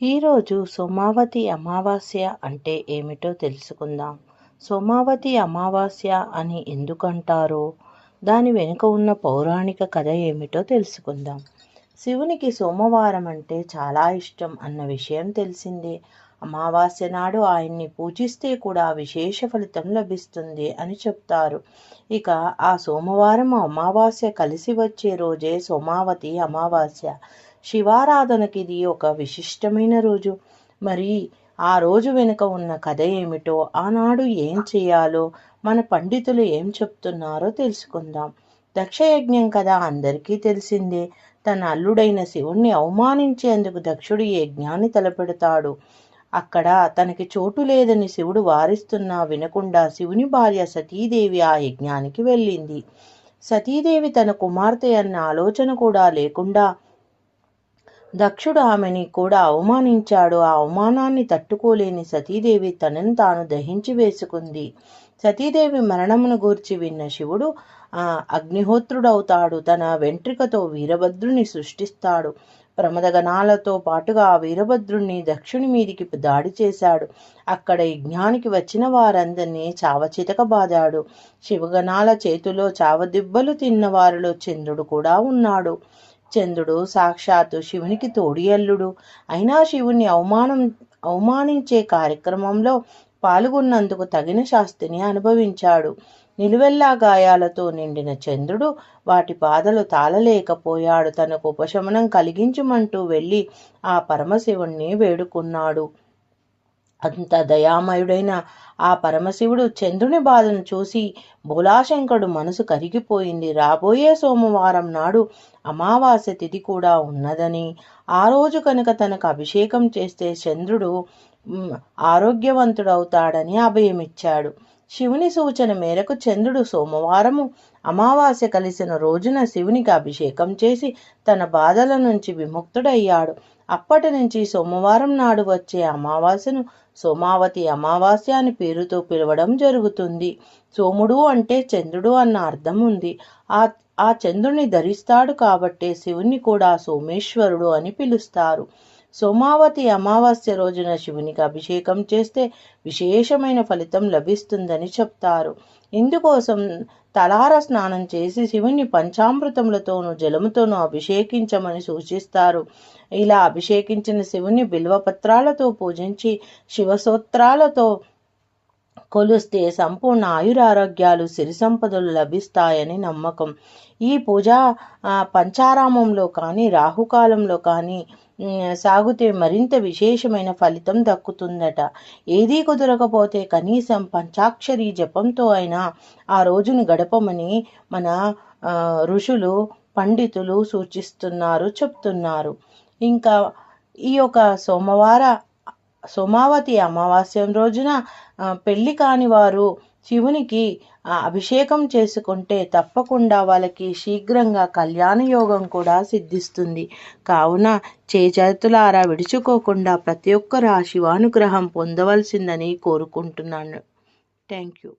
ఈరోజు సోమావతి అమావాస్య అంటే ఏమిటో తెలుసుకుందాం. సోమావతి అమావాస్య అని ఎందుకంటారో దాని వెనుక ఉన్న పౌరాణిక కథ ఏమిటో తెలుసుకుందాం. శివునికి సోమవారం అంటే చాలా ఇష్టం అన్న విషయం తెలిసిందే. అమావాస్య నాడు ఆయన్ని పూజిస్తే కూడా విశేష ఫలితం లభిస్తుంది అని చెప్తారు. ఇక ఆ సోమవారం అమావాస్య కలిసి వచ్చే రోజే సోమావతి అమావాస్య. శివారాధనకి ఇది ఒక విశిష్టమైన రోజు. మరి ఆ రోజు వెనుక ఉన్న కథ ఏమిటో ఆనాడు ఏం చేయాలో మన పండితులు ఏం చెప్తున్నారో తెలుసుకుందాం. దక్షయజ్ఞం కదా అందరికీ తెలిసిందే. తన అల్లుడైన శివుణ్ణి అవమానించేందుకు దక్షుడు యజ్ఞాన్ని తలపెడతాడు? అక్కడ తనకి చోటు లేదని శివుడు వారిస్తున్నా వినకుండా శివుని భార్య సతీదేవి ఆ యజ్ఞానికి వెళ్ళింది. సతీదేవి తన కుమార్తె అన్న ఆలోచన కూడా లేకుండా దక్షుడు ఆమెని కూడా అవమానించాడు. ఆ అవమానాన్ని తట్టుకోలేని సతీదేవి తనను తాను దహించి వేసుకుంది. సతీదేవి మరణమును గూర్చి విన్న శివుడు ఆ అగ్నిహోత్రుడవుతాడు. తన వెంట్రికతో వీరభద్రుని సృష్టిస్తాడు. ప్రమదగణాలతో పాటుగా ఆ వీరభద్రుణ్ణి దక్షుని మీదికి దాడి చేశాడు. అక్కడ యజ్ఞానికి వచ్చిన వారందరినీ చావచితక బాదాడు. శివగణాల చేతిలో చావదిబ్బలు తిన్న వారిలో చంద్రుడు కూడా ఉన్నాడు. చంద్రుడు సాక్షాత్తు శివునికి తోడియల్లుడు అయినా శివుణ్ణి అవమానం అవమానించే కార్యక్రమంలో పాల్గొన్నందుకు తగిన శాస్తిని అనుభవించాడు. నిలువెల్లా గాయాలతో నిండిన చంద్రుడు వాటి బాధలు తాళలేకపోయాడు. తనకు ఉపశమనం కలిగించమంటూ వెళ్ళి ఆ పరమశివుణ్ణి వేడుకున్నాడు. అంత దయామయుడైన ఆ పరమశివుడు చంద్రుని బాధను చూసి బోలాశంకరుడు మనసు కరిగిపోయింది. రాబోయే సోమవారం నాడు అమావాస్య తిథి కూడా ఉన్నదని. ఆ రోజు కనుక తనకు అభిషేకం చేస్తే చంద్రుడు ఆరోగ్యవంతుడవుతాడని అభయమిచ్చాడు. శివుని సూచన మేరకు చంద్రుడు సోమవారము అమావాస్య కలిసిన రోజున శివునికి అభిషేకం చేసి తన బాధల నుంచి విముక్తుడయ్యాడు. అప్పటి నుంచి సోమవారం నాడు వచ్చే అమావాస్యను సోమావతి అమావాస్య అని పేరుతో పిలవడం జరుగుతుంది. సోముడు అంటే చంద్రుడు అన్న అర్థం ఉంది. ఆ ఆ చంద్రుని ధరిస్తాడు కాబట్టే శివుని కూడా సోమేశ్వరుడు అని పిలుస్తారు. సోమావతి అమావాస్య రోజున శివునికి అభిషేకం చేస్తే విశేషమైన ఫలితం లభిస్తుందని చెప్తారు. ఇందుకోసం తలార స్నానం చేసి శివుని పంచామృతములతోనూ జలముతోనూ అభిషేకించమని సూచిస్తారు. ఇలా అభిషేకించిన శివుని బిల్వపత్రాలతో పూజించి శివసూత్రాలతో కొలుస్తే సంపూర్ణ ఆయురారోగ్యాలు సిరి సంపదలు లభిస్తాయని నమ్మకం. ఈ పూజ పంచారామంలో కానీ రాహుకాలంలో కానీ సాగితే మరింత విశేషమైన ఫలితం దక్కుతుందట. ఏదీ కుదరకపోతే కనీసం పంచాక్షరి జపంతో అయినా ఆ రోజును గడపమని మన ఋషులు పండితులు సూచిస్తున్నారు చెప్తున్నారు. ఇంకా ఈ యొక్క సోమవార సోమావతి అమావాస్యం రోజున పెళ్ళి కాని వారు శివునికి అభిషేకం చేసుకుంటే తప్పకుండా వాళ్ళకి శీఘ్రంగా కళ్యాణ యోగం కూడా సిద్ధిస్తుంది. కావున చేజాతులారా విడుచుకోకుండా ప్రతి ఒక్కరు ఆ శివానుగ్రహం పొందవలసిందని కోరుకుంటున్నాను. Thank you